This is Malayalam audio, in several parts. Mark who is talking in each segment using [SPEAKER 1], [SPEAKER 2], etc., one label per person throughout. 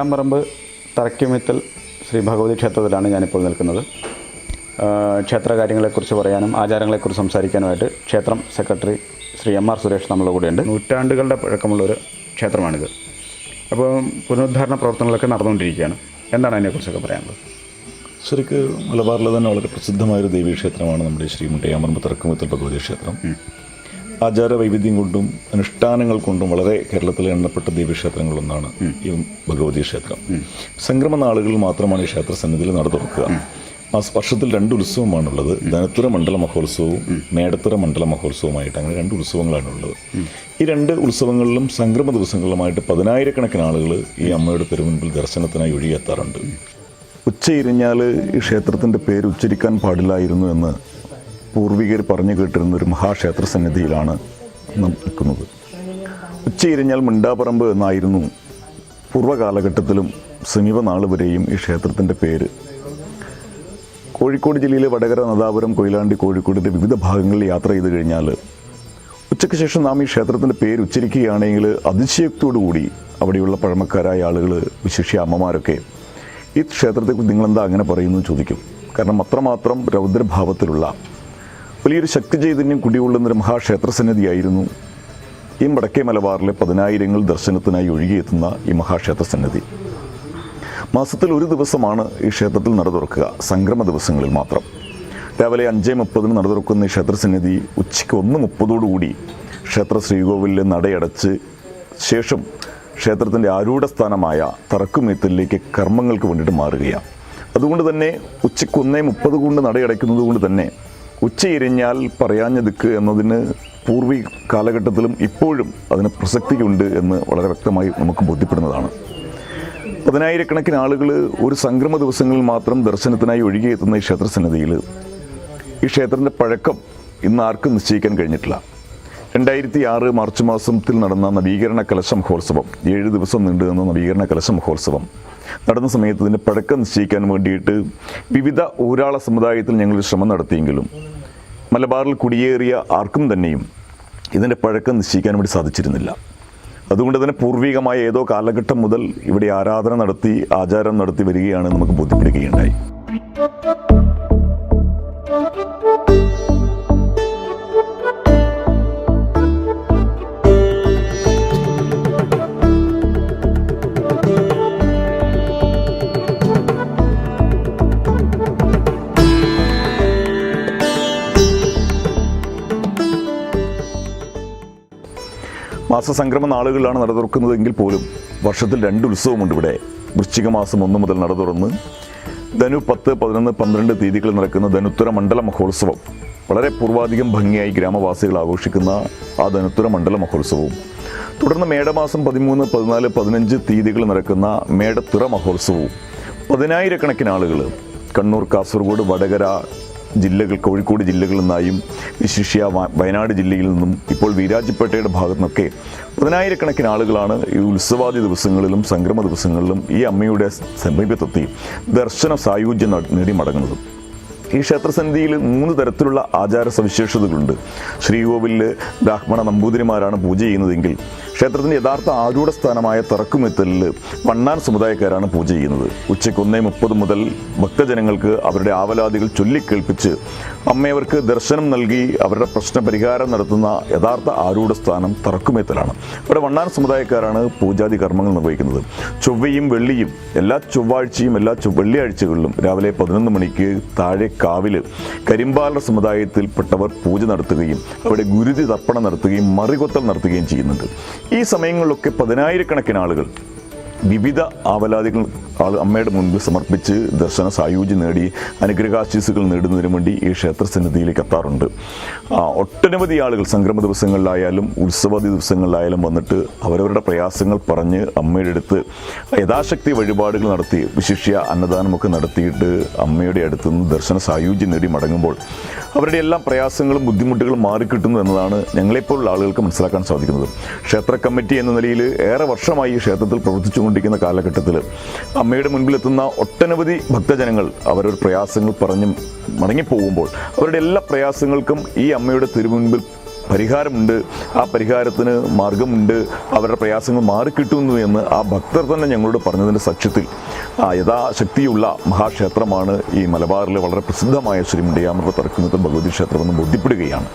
[SPEAKER 1] മുണ്ടയാമ്പറമ്പ് തറയ്ക്കുമിത്തൽ ശ്രീ ഭഗവതി ക്ഷേത്രത്തിലാണ് ഞാനിപ്പോൾ നിൽക്കുന്നത്. ക്ഷേത്ര കാര്യങ്ങളെക്കുറിച്ച് പറയാനും ആചാരങ്ങളെക്കുറിച്ച് സംസാരിക്കാനുമായിട്ട് ക്ഷേത്രം secretary Shri M R Suresh നമ്മുടെ കൂടെയുണ്ട്. നൂറ്റാണ്ടുകളുടെ പഴക്കമുള്ളൊരു ക്ഷേത്രമാണിത്. അപ്പോൾ പുനരുദ്ധാരണ പ്രവർത്തനങ്ങളൊക്കെ നടന്നുകൊണ്ടിരിക്കുകയാണ്. എന്താണ് അതിനെക്കുറിച്ചൊക്കെ പറയാനുള്ളത്?
[SPEAKER 2] ശരിക്ക് മലബാറിലെ തന്നെ വളരെ പ്രസിദ്ധമായൊരു ദേവീക്ഷേത്രമാണ് നമ്മുടെ ശ്രീ മുട്ടയാമ്പറമ്പ് തറക്കുമത്തൽ ഭഗവതി ക്ഷേത്രം. ആചാര വൈവിധ്യം കൊണ്ടും അനുഷ്ഠാനങ്ങൾ കൊണ്ടും വളരെ കേരളത്തിലെ എണ്ണപ്പെട്ട ദേവീക്ഷേത്രങ്ങളൊന്നാണ് ഈ ഭഗവതി ക്ഷേത്രം. സംക്രമ നാളുകളിൽ മാത്രമാണ് ഈ ക്ഷേത്ര സന്നിധിയിൽ നട തുറക്കുക. ആ വർഷത്തിൽ രണ്ട് ഉത്സവമാണുള്ളത്. ധനത്തുറ മണ്ഡല മഹോത്സവവും മേടത്തുറ മണ്ഡല മഹോത്സവമായിട്ട് അങ്ങനെ രണ്ട് ഉത്സവങ്ങളാണുള്ളത്. ഈ രണ്ട് ഉത്സവങ്ങളിലും സംക്രമ ദിവസങ്ങളിലുമായിട്ട് പതിനായിരക്കണക്കിന് ആളുകൾ ഈ അമ്മയുടെ പെരുമുൻപിൽ ദർശനത്തിനായി ഒഴിയെത്താറുണ്ട് ഉച്ചയിരിഞ്ഞാൽ ഈ ക്ഷേത്രത്തിന്റെ പേര് ഉച്ചരിക്കാൻ പാടില്ലായിരുന്നു എന്ന് പൂർവികർ പറഞ്ഞു കേട്ടിരുന്ന ഒരു മഹാക്ഷേത്ര സന്നിധിയിലാണ് നിൽക്കുന്നത്. ഉച്ചയിരിഞ്ഞാൽ മിണ്ടാപ്പറമ്പ് എന്നായിരുന്നു പൂർവകാലഘട്ടത്തിലും സമീപനാൾ വരെയും ഈ ക്ഷേത്രത്തിന്റെ പേര്. കോഴിക്കോട് ജില്ലയിലെ വടകര നദാപുരം കൊയിലാണ്ടി കോഴിക്കോടിന്റെ വിവിധ ഭാഗങ്ങളിൽ യാത്ര ചെയ്ത് കഴിഞ്ഞാൽ ഉച്ചയ്ക്ക് ശേഷം നാം ഈ ക്ഷേത്രത്തിന്റെ പേര് ഉച്ചരിക്കുകയാണെങ്കിൽ അതിശയത്തോടുകൂടി അവിടെയുള്ള പഴമക്കാരായ ആളുകൾ വിശിഷ്യ അമ്മമാരൊക്കെ ഈ ക്ഷേത്രത്തെക്കുറിച്ച് നിങ്ങളെന്താ അങ്ങനെ പറയുന്നു ചോദിക്കും. കാരണം അത്രമാത്രം രൗദ്രഭാവത്തിലുള്ള വലിയൊരു ശക്തി ചൈതന്യം കുടികൊള്ളുന്നൊരു മഹാക്ഷേത്ര സന്നിധിയായിരുന്നു ഈ വടക്കേ മലബാറിലെ പതിനായിരങ്ങൾ ദർശനത്തിനായി ഒഴുകിയെത്തുന്ന ഈ മഹാക്ഷേത്ര സന്നിധി മാസത്തിൽ ഒരു ദിവസമാണ് ഈ ക്ഷേത്രത്തിൽ നട തുറക്കുക സംക്രമ ദിവസങ്ങളിൽ മാത്രം. രാവിലെ അഞ്ചേ മുപ്പതിന് നട തുറക്കുന്ന ഈ ക്ഷേത്രസന്നിധി ഉച്ചയ്ക്ക് ഒന്ന് മുപ്പതോടുകൂടി ക്ഷേത്ര ശ്രീകോവിലിലെ നടയടച്ച് ശേഷം ക്ഷേത്രത്തിന്റെ ആരൂഢസ്ഥാനമായ തറക്കുമേത്തലിലേക്ക് കർമ്മങ്ങൾക്ക് വേണ്ടിയിട്ട് മാറുകയാണ്. അതുകൊണ്ട് തന്നെ ഉച്ചയ്ക്ക് ഒന്നേ മുപ്പത് കൊണ്ട് നടയടയ്ക്കുന്നത് കൊണ്ട് തന്നെ ഉച്ചയിരിഞ്ഞാൽ പറയാഞ്ഞതുക്ക് എന്നതിന് പൂർവി കാലഘട്ടത്തിലും ഇപ്പോഴും അതിന് പ്രസക്തിയുണ്ട് എന്ന് വളരെ വ്യക്തമായി നമുക്ക് ബോധ്യപ്പെടുന്നതാണ്. പതിനായിരക്കണക്കിന് ആളുകൾ ഒരു സംക്രമ ദിവസങ്ങളിൽ മാത്രം ദർശനത്തിനായി ഒഴുകിയെത്തുന്ന ഈ ക്ഷേത്രസന്നിധിയിൽ ഈ ക്ഷേത്രത്തിന്റെ പഴക്കം ഇന്ന് ആർക്കും നിശ്ചയിക്കാൻ കഴിഞ്ഞിട്ടില്ല. രണ്ടായിരത്തി ആറ് മാർച്ച് മാസത്തിൽ നടന്ന നവീകരണ കലശ മഹോത്സവം ഏഴ് ദിവസം നീണ്ടു നിന്ന നവീകരണ കലശ മഹോത്സവം നടന്ന സമയത്ത് ഇതിന്റെ പഴക്കം നിശ്ചയിക്കാൻ വേണ്ടിയിട്ട് വിവിധ ഊരാള സമുദായത്തിൽ ഞങ്ങൾ ശ്രമം നടത്തിയെങ്കിലും മലബാറിൽ കുടിയേറിയ ആർക്കും തന്നെയും ഇതിന്റെ പഴക്കം നിശ്ചയിക്കാൻ വേണ്ടി സാധിച്ചിരുന്നില്ല. അതുകൊണ്ട് തന്നെ പൂർവികമായ ഏതോ കാലഘട്ടം മുതൽ ഇവിടെ ആരാധന നടത്തി ആചാരം നടത്തി വരികയാണ് നമുക്ക് ബോധ്യപ്പെടുകയുണ്ടായി. മാസസംക്രമ നാളുകളിലാണ് നട തുറക്കുന്നതെങ്കിൽ പോലും വർഷത്തിൽ രണ്ട് ഉത്സവമുണ്ട് ഇവിടെ. വൃശ്ചിക മാസം ഒന്ന് മുതൽ നട തുറന്ന് ധനു പത്ത് പതിനൊന്ന് പന്ത്രണ്ട് തീയതികളിൽ നടക്കുന്ന ധനുത്തുര മണ്ഡല മഹോത്സവം. വളരെ പൂർവാധികം ഭംഗിയായി ഗ്രാമവാസികൾ ആഘോഷിക്കുന്ന ആ ധനുത്തുര മണ്ഡല മഹോത്സവവും. തുടർന്ന് മേടമാസം പതിമൂന്ന് പതിനാല് പതിനഞ്ച് തീയതികളിൽ നടക്കുന്ന മേടത്തുറ മഹോത്സവവും. പതിനായിരക്കണക്കിന് ആളുകൾ കണ്ണൂർ കാസർഗോഡ് വടകര ജില്ലകൾ കോഴിക്കോട് ജില്ലകളിൽ നിന്നായും വിശിഷ്യ വയനാട് ജില്ലയിൽ നിന്നും ഇപ്പോൾ വീരാജപ്പേട്ടയുടെ ഭാഗത്തു നിന്നൊക്കെ പതിനായിരക്കണക്കിന് ആളുകളാണ് ഈ ഉത്സവാദി ദിവസങ്ങളിലും സംക്രമ ദിവസങ്ങളിലും ഈ അമ്മയുടെ സമീപത്തെത്തി ദർശന സായുജ്യം നേടി മടങ്ങുന്നത് ഈ ക്ഷേത്രസന്നിധിയിൽ മൂന്ന് തരത്തിലുള്ള ആചാര സവിശേഷതകളുണ്ട്. ശ്രീകോവിലിൽ ബ്രാഹ്മണ നമ്പൂതിരിമാരാണ് പൂജ ചെയ്യുന്നതെങ്കിൽ ക്ഷേത്രത്തിന്റെ യഥാർത്ഥ ആരൂഢ സ്ഥാനമായ തറക്കുമെത്തലിൽ വണ്ണാൻ സമുദായക്കാരാണ് പൂജ ചെയ്യുന്നത്. ഉച്ചയ്ക്ക് ഒന്നേ മുപ്പത് മുതൽ ഭക്തജനങ്ങൾക്ക് അവരുടെ ആവലാദികൾ ചൊല്ലിക്കേൾപ്പിച്ച് അമ്മയവർക്ക് ദർശനം നൽകി അവരുടെ പ്രശ്ന പരിഹാരം നടത്തുന്ന യഥാർത്ഥ ആരൂഢ സ്ഥാനം തറക്കുമെത്തലാണ്. ഇവിടെ വണ്ണാൻ സമുദായക്കാരാണ് പൂജാതി കർമ്മങ്ങൾ നിർവഹിക്കുന്നത്. ചൊവ്വയും വെള്ളിയും എല്ലാ ചൊവ്വാഴ്ചയും എല്ലാ വെള്ളിയാഴ്ചകളിലും രാവിലെ പതിനൊന്ന് മണിക്ക് താഴെ കാവിൽ കരിമ്പാലർ സമുദായത്തിൽപ്പെട്ടവർ പൂജ നടത്തുകയും അവിടെ ഗുരുതി തർപ്പണം നടത്തുകയും മറികൊത്തൽ നടത്തുകയും ചെയ്യുന്നുണ്ട്. ഈ സമയങ്ങളിലൊക്കെ പതിനായിരക്കണക്കിന് ആളുകൾ വിവിധ ആവലാദികൾ അമ്മയുടെ മുൻപിൽ സമർപ്പിച്ച് ദർശന സായൂജ്യം നേടി അനുഗ്രഹാശീസുകൾ നേടുന്നതിന് വേണ്ടി ഈ ക്ഷേത്ര സന്നിധിയിലേക്ക് എത്താറുണ്ട്. ഒട്ടനവധി ആളുകൾ സംക്രമ ദിവസങ്ങളിലായാലും ഉത്സവ ദിവസങ്ങളിലായാലും വന്നിട്ട് അവരവരുടെ പ്രയാസങ്ങൾ പറഞ്ഞ് അമ്മയുടെ അടുത്ത് യഥാശക്തി വഴിപാടുകൾ നടത്തി വിശിഷ്യ അന്നദാനമൊക്കെ നടത്തിയിട്ട് അമ്മയുടെ അടുത്ത് നിന്ന് ദർശന സായൂജ്യം നേടി മടങ്ങുമ്പോൾ അവരുടെ എല്ലാ പ്രയാസങ്ങളും ബുദ്ധിമുട്ടുകളും മാറിക്കിട്ടുന്നു എന്നതാണ് ഞങ്ങളെപ്പോലുള്ള ആളുകൾക്ക് മനസ്സിലാക്കാൻ സാധിക്കുന്നത്. ക്ഷേത്ര കമ്മിറ്റി എന്ന നിലയിൽ ഏറെ വർഷമായി ഈ ക്ഷേത്രത്തിൽ പ്രവർത്തിച്ചുകൊണ്ടിരിക്കുന്ന കാലഘട്ടത്തിൽ അമ്മയുടെ മുൻപിലെത്തുന്ന ഒട്ടനവധി ഭക്തജനങ്ങൾ അവരുടെ പ്രയാസങ്ങൾ പറഞ്ഞും മടങ്ങിപ്പോകുമ്പോൾ അവരുടെ എല്ലാ പ്രയാസങ്ങൾക്കും ഈ അമ്മയുടെ തിരുമുൻപിൽ പരിഹാരമുണ്ട്. ആ പരിഹാരത്തിന് മാർഗമുണ്ട്. അവരുടെ പ്രയാസങ്ങൾ മാറിക്കിട്ടുന്നു എന്ന് ആ ഭക്തർ തന്നെ ഞങ്ങളോട് പറഞ്ഞതിന്റെ സഖ്യത്തിൽ ആ യഥാശക്തിയുള്ള മഹാക്ഷേത്രമാണ് ഈ മലബാറിലെ വളരെ പ്രസിദ്ധമായ ശ്രീ മുണ്ടിയാമൃത തറക്കുന്നത് ഭഗവതി ക്ഷേത്രമെന്ന് ബോധ്യപ്പെടുകയാണ്.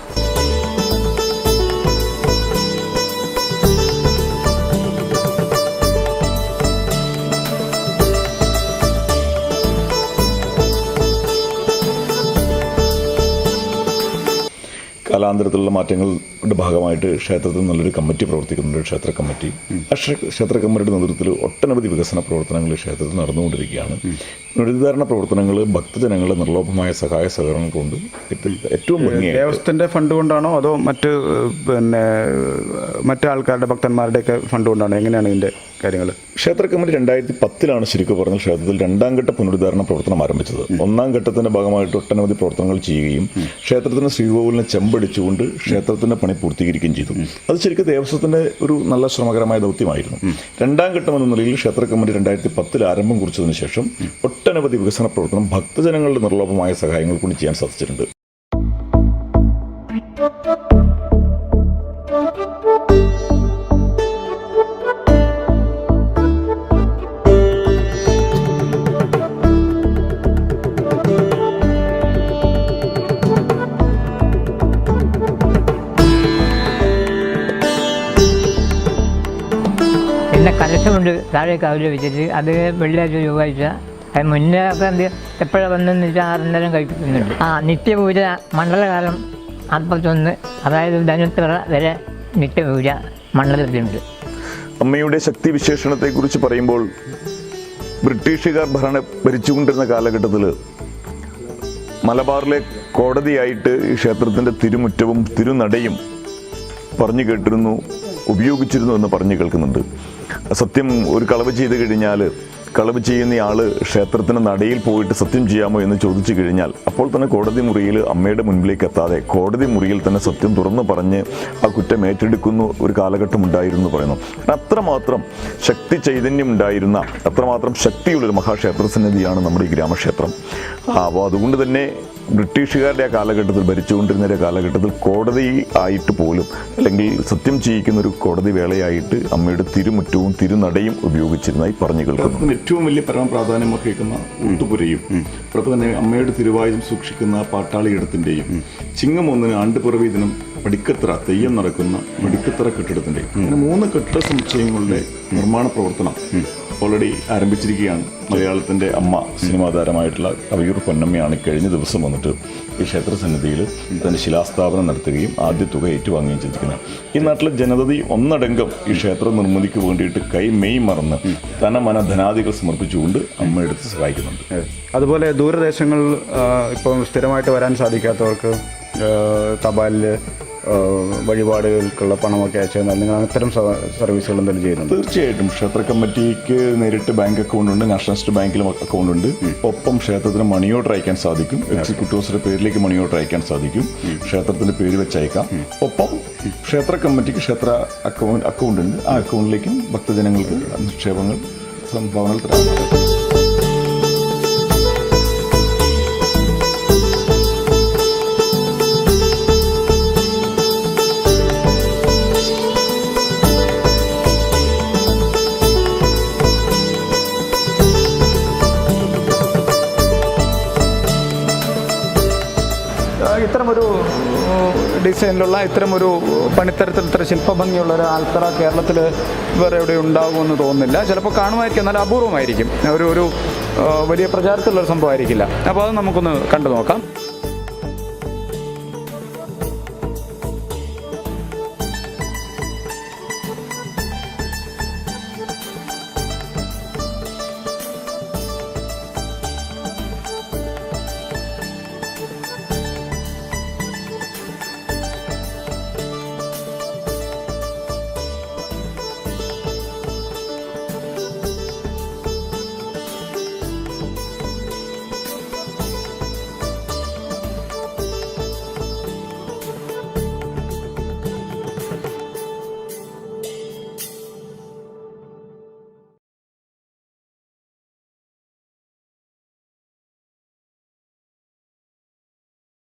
[SPEAKER 2] കാലാന്തരത്തിലുള്ള മാറ്റങ്ങളുടെ ഭാഗമായിട്ട് ക്ഷേത്രത്തിൽ നല്ലൊരു കമ്മിറ്റി പ്രവർത്തിക്കുന്നുണ്ട് ക്ഷേത്ര കമ്മിറ്റി. ആ ക്ഷേ- ക്ഷേത്ര കമ്മിറ്റിയുടെ നേതൃത്വത്തിൽ ഒട്ടനവധി വികസന പ്രവർത്തനങ്ങൾ ക്ഷേത്രത്തിൽ നടന്നുകൊണ്ടിരിക്കുകയാണ്. പുനരുദ്ധാരണ പ്രവർത്തനങ്ങൾ ഭക്തജനങ്ങളുടെ നിർലോഭമായ സഹായ സഹകരണം കൊണ്ട് ഏറ്റവും-
[SPEAKER 1] ദേവസ്ഥന്റെ ഫണ്ട് കൊണ്ടാണോ അതോ മറ്റ് പിന്നെ മറ്റു ആൾക്കാരുടെ ഭക്തന്മാരുടെയൊക്കെ ഫണ്ട് കൊണ്ടാണോ? എങ്ങനെയാണ് ഇതിന്റെ കാര്യങ്ങൾ
[SPEAKER 2] ക്ഷേത്ര കമ്മിറ്റി രണ്ടായിരത്തി പത്തിലാണ് ശരിക്കും പറഞ്ഞ ക്ഷേത്രത്തിൽ രണ്ടാം ഘട്ട പുനരുദ്ധാരണ പ്രവർത്തനം ആരംഭിച്ചത്. ഒന്നാം ഘട്ടത്തിന്റെ ഭാഗമായിട്ട് ഒട്ടനവധി പ്രവർത്തനങ്ങൾ ചെയ്യുകയും ക്ഷേത്രത്തിന് ശ്രീകോവിലിനെ ചെമ്പടിച്ചുകൊണ്ട് ക്ഷേത്രത്തിന്റെ പണി പൂർത്തീകരിക്കുകയും ചെയ്തു. അത് ശരിക്കും ദേവസ്വത്തിന്റെ ഒരു നല്ല ശ്രമകരമായ ദൗത്യമായിരുന്നു. രണ്ടാം ഘട്ടം എന്ന നിലയിൽ ക്ഷേത്ര കമ്മിറ്റി രണ്ടായിരത്തി പത്തിൽ ആരംഭം കുറിച്ചതിന് ശേഷം ഒട്ടനവധി വികസന പ്രവർത്തനം ഭക്തജനങ്ങളുടെ നിർലോഭമായ സഹായങ്ങൾ കൊണ്ട് ചെയ്യാൻ സാധിച്ചിട്ടുണ്ട്.
[SPEAKER 3] കലശമുണ്ട് താഴെ കാവിൽ വെച്ചിട്ട് അത് വെള്ളിയാഴ്ച ചൊവ്വാഴ്ച. അത് മുന്നേ ഒക്കെ എന്ത് എപ്പോഴാണ് വന്നതെന്ന് വെച്ചാൽ ആറന്നേരം കഴിപ്പിക്കുന്നുണ്ട് ആ നിത്യപൂജ മണ്ഡലകാലം അപ്പത്തൊന്ന് അതായത് ധനുത്തറ വരെ നിത്യപൂജ മണ്ഡലത്തിലുണ്ട്.
[SPEAKER 2] അമ്മയുടെ ശക്തി വിശേഷണത്തെക്കുറിച്ച് പറയുമ്പോൾ ബ്രിട്ടീഷുകാർ ഭരണ ഭരിച്ചുകൊണ്ടിരുന്ന കാലഘട്ടത്തിൽ മലബാറിലെ കോടതിയായിട്ട് ഈ ക്ഷേത്രത്തിന്റെ തിരുമുറ്റവും തിരുനടയും പറഞ്ഞു കേട്ടിരുന്നു ഉപയോഗിച്ചിരുന്നു എന്ന് പറഞ്ഞു കേൾക്കുന്നുണ്ട്. സത്യം ഒരു കളവ് ചെയ്ത് കഴിഞ്ഞാൽ കളവ് ചെയ്യുന്ന ആൾ ക്ഷേത്രത്തിന് നടയിൽ പോയിട്ട് സത്യം ചെയ്യാമോ എന്ന് ചോദിച്ചു കഴിഞ്ഞാൽ അപ്പോൾ തന്നെ കോടതി മുറിയിൽ അമ്മയുടെ മുൻപിലേക്ക് എത്താതെ കോടതി മുറിയിൽ തന്നെ സത്യം തുറന്നു പറഞ്ഞ് ആ കുറ്റം ഏറ്റെടുക്കുന്ന ഒരു കാലഘട്ടം ഉണ്ടായിരുന്നു പറയുന്നു. അത്രമാത്രം ശക്തി ചൈതന്യം ഉണ്ടായിരുന്ന അത്രമാത്രം ശക്തിയുള്ളൊരു മഹാക്ഷേത്ര സന്നിധിയാണ് നമ്മുടെ ഈ ഗ്രാമക്ഷേത്രം. അപ്പോൾ അതുകൊണ്ട് തന്നെ ബ്രിട്ടീഷുകാരുടെ ആ കാലഘട്ടത്തിൽ ഭരിച്ചുകൊണ്ടിരുന്ന ഒരു കാലഘട്ടത്തിൽ കോടതി ആയിട്ട് പോലും അല്ലെങ്കിൽ സത്യം ചെയ്യിക്കുന്ന ഒരു കോടതി വേളയായിട്ട് അമ്മയുടെ തിരുമുറ്റവും തിരുനടയും ഉപയോഗിച്ചിരുന്നതായി പറഞ്ഞു കേൾക്കുന്നു. ഏറ്റവും വലിയ പരമ പ്രാധാന്യം അർഹിക്കുന്ന ഊട്ടുപുരയും അതോടൊപ്പം തന്നെ അമ്മയുടെ തിരുവായുധം സൂക്ഷിക്കുന്ന പാട്ടാളിയിടത്തിന്റെയും ചിങ്ങം ഒന്നിന് ആണ്ടുപിറവി ദിനം പടിക്കത്തറ തെയ്യം നടക്കുന്ന പടിക്കത്തറ കെട്ടിടത്തിന്റെയും അങ്ങനെ മൂന്ന് കെട്ടിട സമുച്ചയങ്ങളുടെ നിർമ്മാണ പ്രവർത്തനം ഓൾറെഡി ആരംഭിച്ചിരിക്കുകയാണ്. മലയാളത്തിന്റെ അമ്മ സിനിമാ താരമായിട്ടുള്ള കവിയൂർ പൊന്നമ്മയാണ് കഴിഞ്ഞ ദിവസം വന്നിട്ട് ഈ ക്ഷേത്രസന്നിധിയിൽ സന്നിധിയിൽ തന്റെ ശിലാസ്ഥാപനം നടത്തുകയും ആദ്യ തുക ഏറ്റുവാങ്ങുകയും ചെയ്തിരിക്കുന്നത്. ഈ നാട്ടിലെ ജനതതി ഒന്നടങ്കം ഈ ക്ഷേത്ര നിർമ്മിതിക്ക് വേണ്ടിയിട്ട് കൈ മെയ് മറന്ന് തന മന ധനാദികൾ സമർപ്പിച്ചുകൊണ്ട് അമ്മയെടുത്ത് സഹായിക്കുന്നുണ്ട്.
[SPEAKER 1] അതുപോലെ ദൂരദേശങ്ങളിൽ ഇപ്പം സ്ഥിരമായിട്ട് വരാൻ സാധിക്കാത്തവർക്ക് തപാലിൽ വഴിപാടുകൾക്കുള്ള പണമൊക്കെ അയച്ചു തന്നാൽ നിങ്ങൾ അത്തരം സർവീസുകൾ എന്തെങ്കിലും ചെയ്യുന്നുണ്ട്?
[SPEAKER 2] തീർച്ചയായിട്ടും. ക്ഷേത്ര കമ്മിറ്റിക്ക് നേരിട്ട് ബാങ്ക് അക്കൗണ്ട് ഉണ്ട്. നാഷണലിസ്റ്റ് ബാങ്കിലും അക്കൗണ്ട് ഉണ്ട്. ഒപ്പം ക്ഷേത്രത്തിന് മണി ഓർഡർ അയക്കാൻ സാധിക്കും. എക്സിക്യൂട്ടീവ്സിന്റെ പേരിലേക്ക് മണി ഓർഡർ അയക്കാൻ സാധിക്കും. ക്ഷേത്രത്തിന്റെ പേര് വെച്ച് അയക്കാം ഒപ്പം ക്ഷേത്ര കമ്മിറ്റിക്ക് ക്ഷേത്ര അക്കൗണ്ട് അക്കൗണ്ട് ഉണ്ട്. ആ അക്കൗണ്ടിലേക്കും ഭക്തജനങ്ങൾക്ക് നിക്ഷേപങ്ങൾ സംഭാവനകൾ തരാം
[SPEAKER 1] ഇത്തരമൊരു ഡിസൈനിലുള്ള ഇത്തരമൊരു പണിത്തരത്തിൽ ഇത്ര ശില്പഭംഗിയുള്ള ഒരു ആൽത്തറ കേരളത്തിൽ വേറെ എവിടെ ഉണ്ടാകുമെന്ന് തോന്നുന്നില്ല. ചിലപ്പോൾ കാണുമായിരിക്കും എന്നാൽ അപൂർവമായിരിക്കും. ഒരു ഒരു വലിയ പ്രചാരത്തിലുള്ള സംഭവമായിരിക്കില്ല. അപ്പോൾ അത് നമുക്കൊന്ന് കണ്ടു നോക്കാം